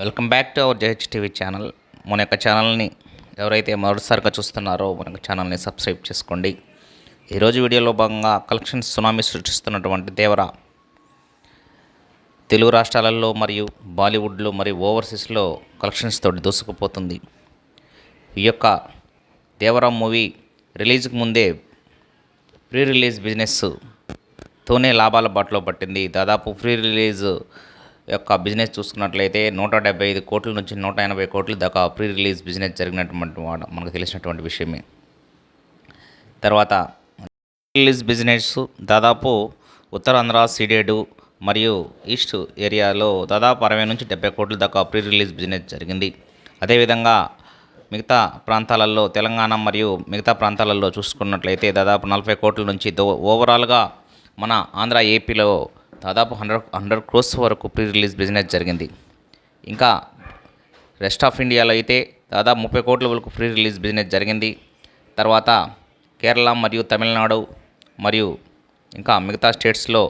Welcome back to our జహెచ్ TV channel. మన యొక్క ఛానల్ని ఎవరైతే మొదటిసారిగా చూస్తున్నారో మన యొక్క ఛానల్ని సబ్స్క్రైబ్ చేసుకోండి. ఈరోజు వీడియోలో భాగంగా కలెక్షన్స్ సునామీ సృష్టిస్తున్నటువంటి దేవరా. తెలుగు రాష్ట్రాలలో మరియు బాలీవుడ్లో మరియు ఓవర్సీస్లో కలెక్షన్స్ తోటి దూసుకుపోతుంది. ఈ యొక్క దేవరా మూవీ రిలీజ్కి ముందే ప్రీ రిలీజ్ బిజినెస్ తోనే లాభాల బాటలో పట్టింది. దాదాపు ప్రీ రిలీజ్ యొక్క బిజినెస్ చూసుకున్నట్లయితే నూట డెబ్బై ఐదు కోట్ల నుంచి నూట ఎనభై కోట్ల దాకా ప్రీ రిలీజ్ బిజినెస్ జరిగినటువంటి మనకు తెలిసినటువంటి విషయమే. తర్వాత రిలీజ్ బిజినెస్ దాదాపు ఉత్తరాంధ్ర సీడేడు మరియు ఈస్ట్ ఏరియాలో దాదాపు అరవై నుంచి డెబ్బై కోట్ల దాకా ప్రీ రిలీజ్ బిజినెస్ జరిగింది. అదేవిధంగా మిగతా ప్రాంతాలలో తెలంగాణ మరియు మిగతా ప్రాంతాలలో చూసుకున్నట్లయితే దాదాపు నలభై కోట్ల నుంచి ఓవరాల్గా మన ఆంధ్ర ఏపీలో దాదాపు హండ్రెడ్ హండ్రెడ్ క్రోస్ వరకు ప్రీ రిలీజ్ బిజినెస్ జరిగింది. ఇంకా రెస్ట్ ఆఫ్ ఇండియాలో అయితే దాదాపు ముప్పై కోట్ల వరకు ప్రీ రిలీజ్ బిజినెస్ జరిగింది. తర్వాత కేరళ మరియు తమిళనాడు మరియు ఇంకా మిగతా స్టేట్స్లో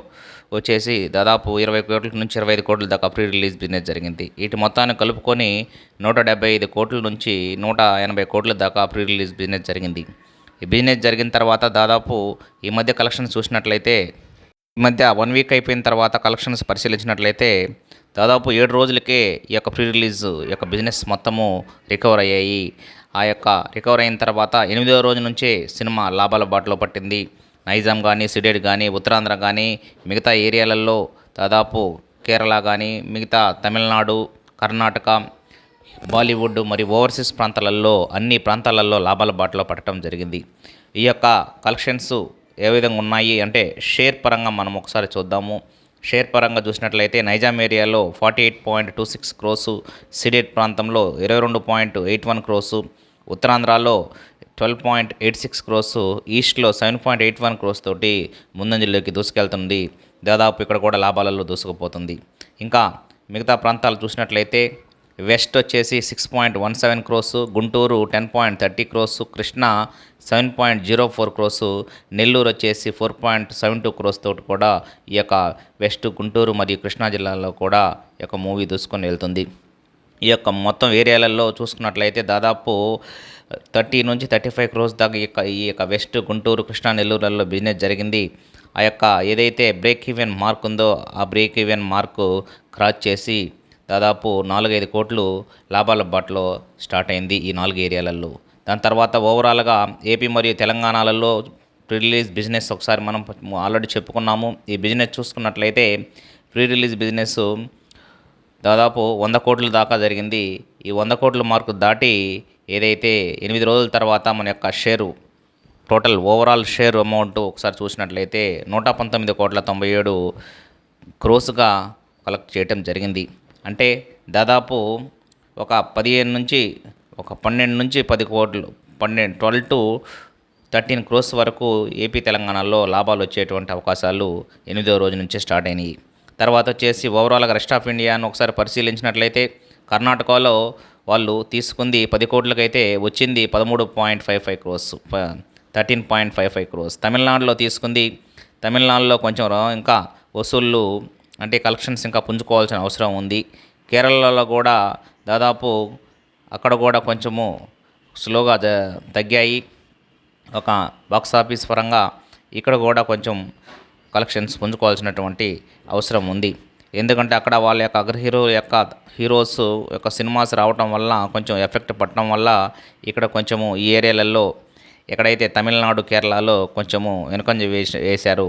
వచ్చేసి దాదాపు ఇరవై కోట్ల నుంచి ఇరవై ఐదు కోట్ల దాకా ప్రీ రిలీజ్ బిజినెస్ జరిగింది. వీటి మొత్తాన్ని కలుపుకొని నూట డెబ్బై ఐదు కోట్ల నుంచి నూట ఎనభై కోట్ల దాకా ప్రీ రిలీజ్ బిజినెస్ జరిగింది. ఈ బిజినెస్ జరిగిన తర్వాత దాదాపు ఈ మధ్య కలెక్షన్ చూసినట్లయితే ఈ మధ్య వన్ వీక్ అయిపోయిన తర్వాత కలెక్షన్స్ పరిశీలించినట్లయితే దాదాపు ఏడు రోజులకే ఈ యొక్క ప్రీ రిలీజ్ యొక్క బిజినెస్ మొత్తము రికవర్ అయ్యాయి. ఆ యొక్క రికవర్ అయిన తర్వాత ఎనిమిదవ రోజు నుంచే సినిమా లాభాల బాటలో పట్టింది. నైజాం కానీ సిడేడ్ కానీ ఉత్తరాంధ్ర కానీ మిగతా ఏరియాలలో దాదాపు కేరళ కానీ మిగతా తమిళనాడు కర్ణాటక బాలీవుడ్ మరియు ఓవర్సీస్ ప్రాంతాలలో అన్ని ప్రాంతాలలో లాభాల బాటలో పట్టడం జరిగింది. ఈ యొక్క కలెక్షన్స్ ఏ విధంగా ఉన్నాయి అంటే షేర్ పరంగా మనం ఒకసారి చూద్దాము. షేర్ పరంగా చూసినట్లయితే నైజాం ఏరియాలో forty eight point two six crore Ceded ప్రాంతంలో ఇరవై రెండు పాయింట్ ఎయిట్ వన్ క్రోసు ఉత్తరాంధ్రలో twelve point eight six crore ఈస్ట్లో seven point eight one crore తోటి ముందంజలోకి దూసుకెళ్తుంది. దాదాపు ఇక్కడ కూడా లాభాలలో దూసుకుపోతుంది. ఇంకా మిగతా ప్రాంతాలు చూసినట్లయితే వెస్ట్ వచ్చేసి six point one seven crore Guntur ten point thirty crore Krishna seven point zero four crore Nellore వచ్చేసి four point seven two crore తోటి కూడా ఈ యొక్క వెస్ట్ గుంటూరు మరియు కృష్ణా జిల్లాలో కూడా ఈ యొక్క మూవీ దూసుకొని వెళ్తుంది. ఈ యొక్క మొత్తం ఏరియాలలో చూసుకున్నట్లయితే దాదాపు థర్టీ నుంచి థర్టీ ఫైవ్ క్రోస్ దాకా ఈ యొక్క ఈ యొక్క వెస్ట్ గుంటూరు కృష్ణా నెల్లూరులలో బిజినెస్ జరిగింది. ఆ యొక్క ఏదైతే బ్రేక్ ఈవెన్ మార్క్ ఉందో ఆ బ్రేక్ ఈవెన్ మార్కు క్రాస్ చేసి దాదాపు నాలుగైదు కోట్లు లాభాల బాటలో స్టార్ట్ అయింది ఈ నాలుగు ఏరియాలలో. దాని తర్వాత ఓవరాల్గా ఏపీ మరియు తెలంగాణలలో ప్రీ రిలీజ్ బిజినెస్ ఒకసారి మనం ఆల్రెడీ చెప్పుకున్నాము. ఈ బిజినెస్ చూసుకున్నట్లయితే ప్రీ రిలీజ్ బిజినెస్ దాదాపు వంద కోట్ల దాకా జరిగింది. ఈ వంద కోట్ల మార్కు దాటి ఏదైతే ఎనిమిది రోజుల తర్వాత మన యొక్క share total overall share amount ఒకసారి చూసినట్లయితే నూట పంతొమ్మిది కోట్ల తొంభై ఏడు క్రోస్గా కలెక్ట్ చేయటం జరిగింది. అంటే దాదాపు ఒక పదిహేను నుంచి ఒక పన్నెండు నుంచి పది కోట్లు పన్నెండు ట్వెల్వ్ టు థర్టీన్ క్రోస్ వరకు ఏపీ తెలంగాణలో లాభాలు వచ్చేటువంటి అవకాశాలు ఎనిమిదో రోజు నుంచే స్టార్ట్ అయినాయి. తర్వాత వచ్చేసి ఓవరాల్గా రెస్ట్ ఆఫ్ ఇండియాను ఒకసారి పరిశీలించినట్లయితే కర్ణాటకలో వాళ్ళు తీసుకుంది పది కోట్లకైతే వచ్చింది పదమూడు point five five crore thirteen point five five crore తమిళనాడులో తీసుకుంది తమిళనాడులో కొంచెం ఇంకా వసూళ్ళు అంటే కలెక్షన్స్ ఇంకా పుంజుకోవాల్సిన అవసరం ఉంది. కేరళలో కూడా దాదాపు అక్కడ కూడా కొంచెము స్లోగా తగ్గాయి. ఒక బాక్స్ ఆఫీస్ పరంగా ఇక్కడ కూడా కొంచెం కలెక్షన్స్ పుంజుకోవాల్సినటువంటి అవసరం ఉంది. ఎందుకంటే అక్కడ వాళ్ళ యొక్క అగ్రహీరో యొక్క హీరోస్ యొక్క సినిమాస్ రావటం వల్ల కొంచెం ఎఫెక్ట్ పడటం వల్ల ఇక్కడ కొంచెము ఈ ఏరియాలలో ఎక్కడైతే తమిళనాడు కేరళలో కొంచెము వెనుకంజ వేసి వేశారు.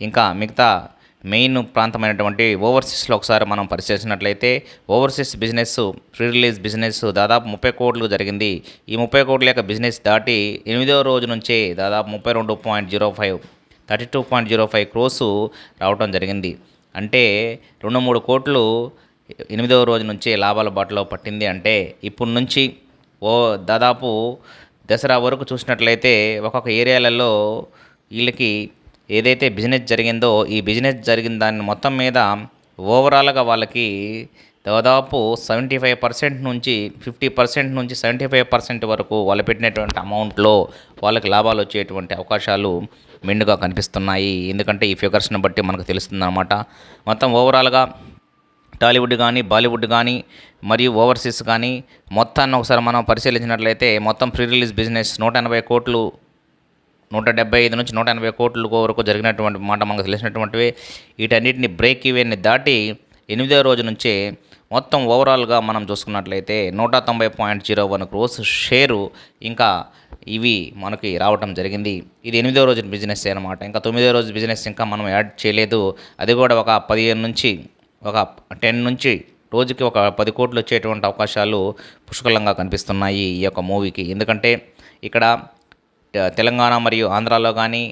ఇంకా మిగతా మెయిన్ ప్రాంతమైనటువంటి ఓవర్సీస్లో ఒకసారి మనం పరిశీలించినట్లయితే overseas business pre release business దాదాపు ముప్పై కోట్లు జరిగింది. ఈ ముప్పై కోట్ల యొక్క బిజినెస్ దాటి ఎనిమిదవ రోజు నుంచే దాదాపు ముప్పై రెండు point zero five thirty two point zero five crore రావడం జరిగింది. అంటే రెండు మూడు కోట్లు ఎనిమిదవ రోజు నుంచే లాభాల బాటలో పట్టింది. అంటే ఇప్పటి నుంచి ఓ దాదాపు దసరా వరకు చూసినట్లయితే ఒక్కొక్క ఏరియాలలో వీళ్ళకి ఏదైతే బిజినెస్ జరిగిందో ఈ బిజినెస్ జరిగిన దాని మొత్తం మీద ఓవరాల్గా వాళ్ళకి దాదాపు సెవెంటీ ఫైవ్ పర్సెంట్ నుంచి ఫిఫ్టీ పర్సెంట్ నుంచి సెవెంటీ ఫైవ్ పర్సెంట్ వరకు వాళ్ళు పెట్టినటువంటి అమౌంట్లో వాళ్ళకి లాభాలు వచ్చేటువంటి అవకాశాలు మెండుగా కనిపిస్తున్నాయి. ఎందుకంటే ఈ ఫిగర్స్ని బట్టి మనకు తెలుస్తుంది మొత్తం ఓవరాల్గా టాలీవుడ్ కానీ బాలీవుడ్ కానీ మరియు ఓవర్సీస్ కానీ మొత్తాన్ని ఒకసారి మనం పరిశీలించినట్లయితే మొత్తం ప్రీ రిలీజ్ బిజినెస్ నూట ఎనభై కోట్లు నూట డెబ్బై ఐదు నుంచి నూట ఎనభై కోట్ల వరకు జరిగినటువంటి మాట మనకు తెలిసినటువంటివి. వీటన్నిటిని బ్రేక్ ఈవెన్ని దాటి ఎనిమిదో రోజు నుంచే మొత్తం ఓవరాల్గా మనం చూసుకున్నట్లయితే నూట తొంభై point zero one crore share ఇంకా ఇవి మనకి రావటం జరిగింది. ఇది ఎనిమిదో రోజు బిజినెస్ అనమాట ఇంకా తొమ్మిదో రోజు బిజినెస్ ఇంకా మనం యాడ్ చేయలేదు. అది కూడా ఒక పదిహేను నుంచి ఒక టెన్ నుంచి రోజుకి ఒక పది కోట్లు వచ్చేటువంటి అవకాశాలు పుష్కలంగా కనిపిస్తున్నాయి ఈ యొక్క మూవీకి ఎందుకంటే ఇక్కడ తెలంగాణ మరియు ఆంధ్రాలో కానీ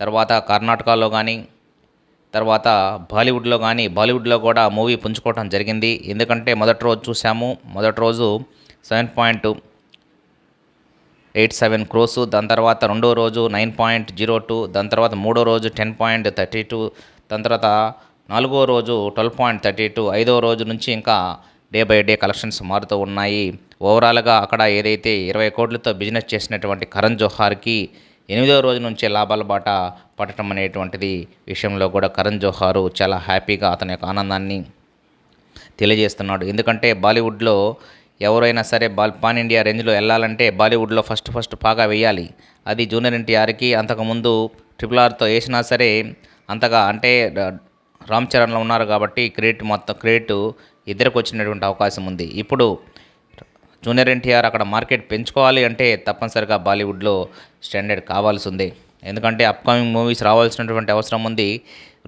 తర్వాత కర్ణాటకలో కానీ తర్వాత బాలీవుడ్లో కానీ బాలీవుడ్లో కూడా మూవీ పుంజుకోవడం జరిగింది. ఎందుకంటే మొదటి రోజు చూసాము. మొదటి రోజు seven point eight seven crore దాని తర్వాత రెండో రోజు నైన్ పాయింట్ జీరో టూ దాని తర్వాత మూడో రోజు టెన్ పాయింట్ థర్టీ టూ దాని తర్వాత నాలుగో రోజు ట్వెల్వ్ పాయింట్ థర్టీ టూ ఐదో రోజు నుంచి ఇంకా డే బై డే కలెక్షన్స్ మారుతూ ఉన్నాయి. ఓవరాల్గా అక్కడ ఏదైతే ఇరవై కోట్లతో బిజినెస్ చేసినటువంటి కరణ్ జోహార్కి ఎనిమిదో రోజు నుంచే లాభాల బాట పట్టడం అనేటువంటిది విషయంలో కూడా కరణ్ జోహారు చాలా హ్యాపీగా అతని యొక్క ఆనందాన్ని తెలియజేస్తున్నాడు. ఎందుకంటే బాలీవుడ్లో ఎవరైనా సరే బాల్ పాన్ ఇండియా రేంజ్లో వెళ్ళాలంటే బాలీవుడ్లో ఫస్ట్ ఫస్ట్ పాగా వేయాలి అది జూనియర్ ఎన్టీఆర్కి అంతకుముందు ట్రిపుల్ ఆర్తో వేసినా సరే అంతగా అంటే రామ్ చరణ్లో ఉన్నారు కాబట్టి క్రెడిట్ మొత్తం క్రెడిట్ ఇద్దరికి వచ్చినటువంటి అవకాశం ఉంది. ఇప్పుడు జూనియర్ ఎన్టీఆర్ అక్కడ మార్కెట్ పెంచుకోవాలి అంటే తప్పనిసరిగా బాలీవుడ్లో స్టాండర్డ్ కావాల్సి ఉంది ఎందుకంటే అప్కమింగ్ మూవీస్ రావాల్సినటువంటి అవసరం ఉంది.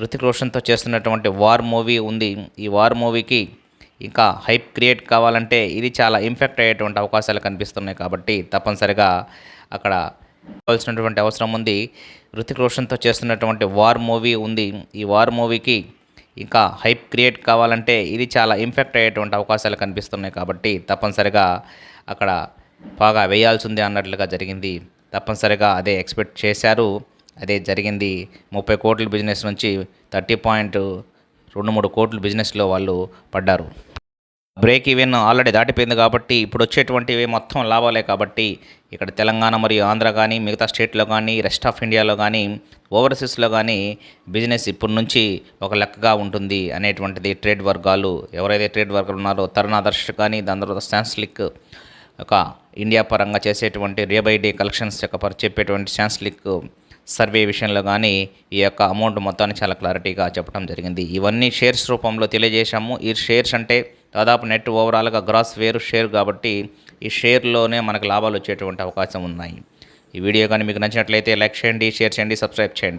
రుతిక్ రోషన్తో చేస్తున్నటువంటి వార్ మూవీ ఉంది. ఈ వార్ మూవీకి ఇంకా హైప్ క్రియేట్ కావాలంటే ఇది చాలా ఇంపాక్ట్ అయ్యేటువంటి అవకాశాలు కనిపిస్తున్నాయి కాబట్టి తప్పనిసరిగా అక్కడ కావాల్సినటువంటి అవసరం ఉంది. రుతిక్ రోషన్తో చేస్తున్నటువంటి వార్ మూవీ ఉంది. ఈ వార్ మూవీకి ఇంకా హైప్ క్రియేట్ కావాలంటే ఇది చాలా ఇంఫెక్ట్ అయ్యేటువంటి అవకాశాలు కనిపిస్తున్నాయి కాబట్టి తప్పనిసరిగా అక్కడ బాగా వేయాల్సిందే అన్నట్లుగా జరిగింది. తప్పనిసరిగా అదే ఎక్స్పెక్ట్ చేశారు. అదే జరిగింది. ముప్పై కోట్ల బిజినెస్ నుంచి థర్టీ పాయింట్ రెండు మూడు కోట్ల బిజినెస్లో వాళ్ళు పడ్డారు. బ్రేక్ ఈవెన్ ఆల్రెడీ దాటిపోయింది కాబట్టి ఇప్పుడు వచ్చేటువంటివి మొత్తం లాభాలే కాబట్టి ఇక్కడ తెలంగాణ మరియు ఆంధ్ర కానీ మిగతా స్టేట్లో కానీ రెస్ట్ ఆఫ్ ఇండియాలో కానీ ఓవర్సీస్లో కానీ బిజినెస్ ఇప్పటి నుంచి ఒక లెక్కగా ఉంటుంది అనేటువంటిది ట్రేడ్ వర్గాలు. ఎవరైతే ట్రేడ్ వర్గాలు ఉన్నారో తరుణ్ ఆదర్శ్ కానీ దాని తర్వాత శాన్స్లిక్ ఒక ఇండియా పరంగా చేసేటువంటి డే బై డే కలెక్షన్స్ యొక్క పరి చెప్పేటువంటి శాన్స్లిక్ సర్వే విషయంలో కానీ ఈ యొక్క అమౌంట్ మొత్తాన్ని చాలా క్లారిటీగా చెప్పడం జరిగింది. ఇవన్నీ షేర్స్ రూపంలో తెలియజేశాము. ఈ షేర్స్ అంటే దాదాపు నెట్ ఓవరాల్గా గ్రాస్ వేరు షేర్ కాబట్టి ఈ షేర్లోనే మనకు లాభాలు వచ్చేటువంటి అవకాశం ఉన్నాయి. ఈ వీడియో కానీ మీకు నచ్చినట్లయితే లైక్ చేయండి షేర్ చేయండి సబ్స్క్రైబ్ చేయండి.